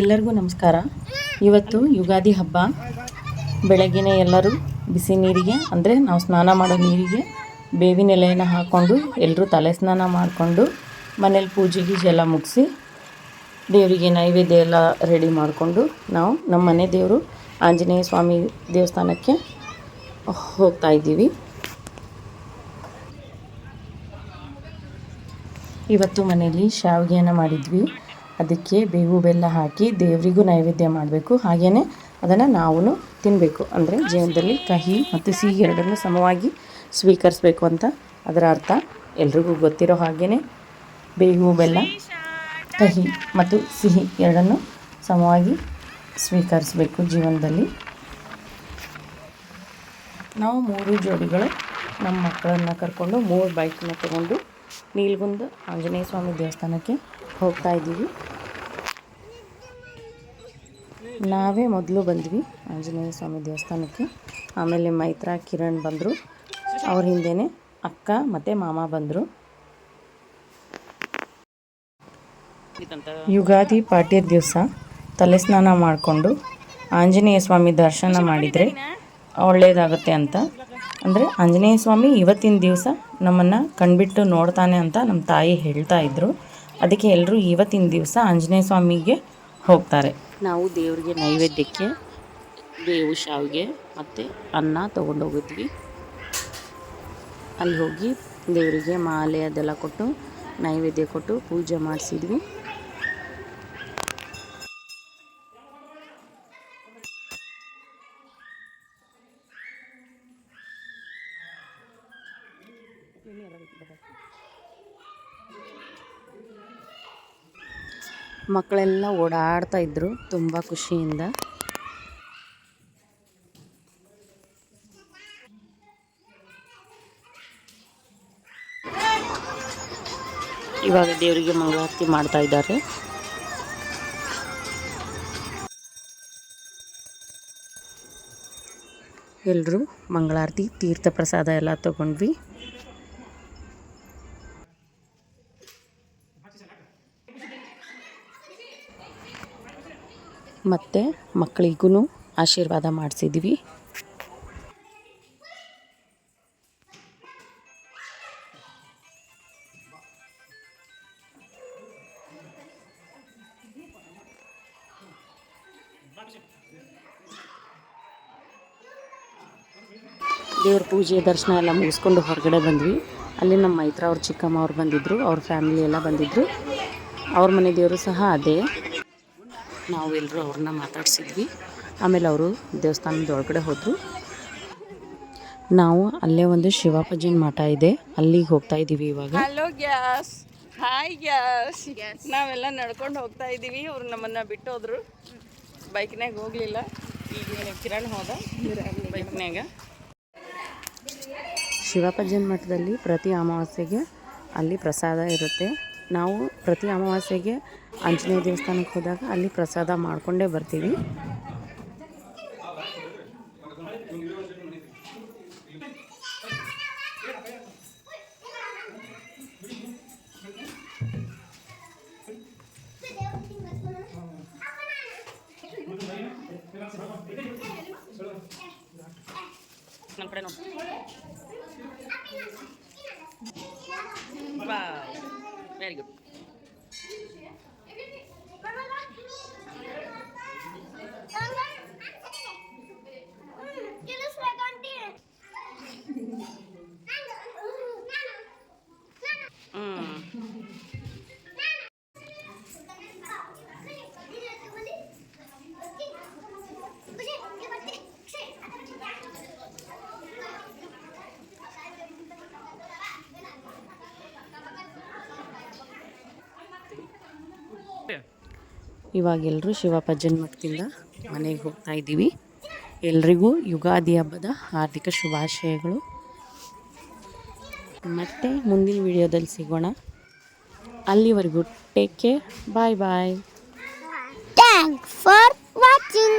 ಎಲ್ಲರಿಗೂ ನಮಸ್ಕಾರ. ಇವತ್ತು ಯುಗಾದಿ ಹಬ್ಬ. ಬೆಳಗ್ಗೆನೇ ಎಲ್ಲರೂ ಬಿಸಿ ನೀರಿಗೆ, ಅಂದರೆ ನಾವು ಸ್ನಾನ ಮಾಡೋ ನೀರಿಗೆ ಬೇವಿನ ಎಲೆಯನ್ನು ಹಾಕ್ಕೊಂಡು ಎಲ್ಲರೂ ತಲೆ ಸ್ನಾನ ಮಾಡಿಕೊಂಡು ಮನೇಲಿ ಪೂಜೆ ಗೀಜೆ ಎಲ್ಲ ಮುಗಿಸಿ ದೇವರಿಗೆ ನೈವೇದ್ಯ ಎಲ್ಲ ರೆಡಿ ಮಾಡಿಕೊಂಡು ನಾವು ನಮ್ಮ ಮನೆ ದೇವರು ಆಂಜನೇಯ ಸ್ವಾಮಿ ದೇವಸ್ಥಾನಕ್ಕೆ ಹೋಗ್ತಾ ಇದ್ದೀವಿ. ಇವತ್ತು ಮನೆಯಲ್ಲಿ ಶಾವಿಗೆಯನ್ನು ಮಾಡಿದ್ವಿ. ಅದಕ್ಕೆ ಬೇವು ಬೆಲ್ಲ ಹಾಕಿ ದೇವರಿಗೂ ನೈವೇದ್ಯ ಮಾಡಬೇಕು. ಹಾಗೆಯೇ ಅದನ್ನು ನಾವು ತಿನ್ನಬೇಕು ಅಂದರೆ ಜೀವನದಲ್ಲಿ ಕಹಿ ಮತ್ತು ಸಿಹಿ ಎರಡನ್ನೂ ಸಮವಾಗಿ ಸ್ವೀಕರಿಸಬೇಕು ಅಂತ ಅದರ ಅರ್ಥ ಎಲ್ರಿಗೂ ಗೊತ್ತಿರೋ ಹಾಗೆಯೇ ಬೇವು, ಬೆಲ್ಲ, ಕಹಿ ಮತ್ತು ಸಿಹಿ ಎರಡನ್ನೂ ಸಮವಾಗಿ ಸ್ವೀಕರಿಸಬೇಕು ಜೀವನದಲ್ಲಿ. ನಾವು ಮೂರು ಜೋಡಿಗಳು ನಮ್ಮ ಮಕ್ಕಳನ್ನು ಕರ್ಕೊಂಡು ಮೂರು ಬೈಕ್ನ ತಗೊಂಡು ನೀಲ್ಗುಂದ ಆಂಜನೇಯ ಸ್ವಾಮಿ ದೇವಸ್ಥಾನಕ್ಕೆ ಹೋಗ್ತಾ ಇದ್ದೀವಿ. ನಾವೇ ಮೊದಲು ಬಂದ್ವಿ ಆಂಜನೇಯ ಸ್ವಾಮಿ ದೇವಸ್ಥಾನಕ್ಕೆ. ಆಮೇಲೆ ಮೈತ್ರಾ ಕಿರಣ್ ಬಂದರು. ಅವ್ರ ಹಿಂದೆಯೇ ಅಕ್ಕ ಮತ್ತು ಮಾಮ ಬಂದರು. ಯುಗಾದಿ ಪಾಠ್ಯ ದಿವಸ ತಲೆ ಸ್ನಾನ ಮಾಡಿಕೊಂಡು ಆಂಜನೇಯ ಸ್ವಾಮಿ ದರ್ಶನ ಮಾಡಿದರೆ ಒಳ್ಳೆಯದಾಗುತ್ತೆ ಅಂತ ಅಂದರೆ ಆಂಜನೇಯ ಸ್ವಾಮಿ ಇವತ್ತಿನ ದಿವಸ ನಮ್ಮನ್ನು ಕಣ್ಬಿಟ್ಟು ನೋಡ್ತಾನೆ ಅಂತ ನಮ್ಮ ತಾಯಿ ಹೇಳ್ತಾ ಇದ್ದರು ಅದಕ್ಕೆ ಎಲ್ಲರೂ ಇವತ್ತಿನ ದಿವಸ ಆಂಜನೇಯ ಸ್ವಾಮಿಗೆ ಹೋಗ್ತಾರೆ. ನಾವು ದೇವರಿಗೆ ನೈವೇದ್ಯಕ್ಕೆ, ಬೇವು ಶಾವಿಗೆ ಮತ್ತು ಅನ್ನ ತೊಗೊಂಡೋಗಿದ್ವಿ ಅಲ್ಲಿ ಹೋಗಿ ದೇವರಿಗೆ ಮಾಲೆ ಅದೆಲ್ಲ ಕೊಟ್ಟು ನೈವೇದ್ಯ ಕೊಟ್ಟು ಪೂಜೆ ಮಾಡಿಸಿದ್ವಿ. ಮಕ್ಕಳೆಲ್ಲ ಓಡಾಡ್ತಾ ಇದ್ರು ತುಂಬ ಖುಷಿಯಿಂದ. ಇವಾಗ ದೇವರಿಗೆ ಮಂಗಳಾರತಿ ಮಾಡ್ತಾ ಇದ್ದಾರೆ. ಎಲ್ಲರೂ ಮಂಗಳಾರತಿ, ತೀರ್ಥ ಪ್ರಸಾದ ಎಲ್ಲ ತಗೊಂಡ್ವಿ. ಮತ್ತು ಮಕ್ಕಳಿಗೂ ಆಶೀರ್ವಾದ ಮಾಡಿಸಿದ್ವಿ. ದೇವ್ರ ಪೂಜೆ, ದರ್ಶನ ಎಲ್ಲ ಮುಗಿಸ್ಕೊಂಡು ಹೊರಗಡೆ ಬಂದ್ವಿ. ಅಲ್ಲಿ ನಮ್ಮ ಮೈತ್ರ ಅವ್ರ ಚಿಕ್ಕಮ್ಮ ಅವ್ರು ಬಂದಿದ್ದರು ಅವ್ರ ಫ್ಯಾಮಿಲಿ ಎಲ್ಲ ಬಂದಿದ್ದರು ಅವ್ರ ಮನೆ ದೇವರು ಸಹ ಅದೇ. ನಾವು ಎಲ್ಲರೂ ಅವ್ರನ್ನ ಮಾತಾಡಿಸಿದ್ವಿ. ಆಮೇಲೆ ಅವರು ದೇವಸ್ಥಾನದ ಒಳಗಡೆ ಹೋದರು. ನಾವು ಅಲ್ಲೇ ಒಂದು ಶಿವಾಪಜ್ಜನ ಮಠ ಇದೆ. ಅಲ್ಲಿಗೆ ಹೋಗ್ತಾ ಇದ್ದೀವಿ ಇವಾಗ. ಹಲೋ ಗ್ಯಾಸ್ ಹಾಯ್ ಗ್ಯಾಸ್ ನಾವೆಲ್ಲ ನಡ್ಕೊಂಡು ಹೋಗ್ತಾ ಇದ್ದೀವಿ ಅವ್ರು ನಮ್ಮನ್ನ ಬಿಟ್ಟು ಹೋದ್ರು ಬೈಕ್ನಾಗ ಹೋಗಲಿಲ್ಲ. ಈಗ ಕಿರಣ್ ಹೋದ. ಬೈಕ್ನ್ಯಾಗ. ಶಿವಪಜ್ಜನ ಮಠದಲ್ಲಿ ಪ್ರತಿ ಅಮಾವಾಸ್ಯೆಗೆ ಅಲ್ಲಿ ಪ್ರಸಾದ ಇರುತ್ತೆ. ನಾವು ಪ್ರತಿ ಅಮಾವಾಸ್ಯೆಗೆ ಆಂಜನೇಯ ದೇವಸ್ಥಾನಕ್ಕೆ ಹೋದಾಗ ಅಲ್ಲಿ ಪ್ರಸಾದ ಮಾಡಿಕೊಂಡೇ ಬರ್ತೀವಿ. ನಮ್ಮ ಕಡೆ ನೋಡಿ. Very good Bye. ಇವಾಗ ಎಲ್ಲರೂ ಜನ್ಮಠದಿಂದ ಮಠದಿಂದ ಮನೆಗೆ ಹೋಗ್ತಾ ಇದ್ದೀವಿ. ಎಲ್ರಿಗೂ ಯುಗಾದಿ ಹಬ್ಬದ ಹಾರ್ದಿಕ ಶುಭಾಶಯಗಳು. ಮತ್ತೆ ಮುಂದಿನ ವಿಡಿಯೋದಲ್ಲಿ ಸಿಗೋಣ. ಅಲ್ಲಿವರೆಗೂ take care bye bye for watching.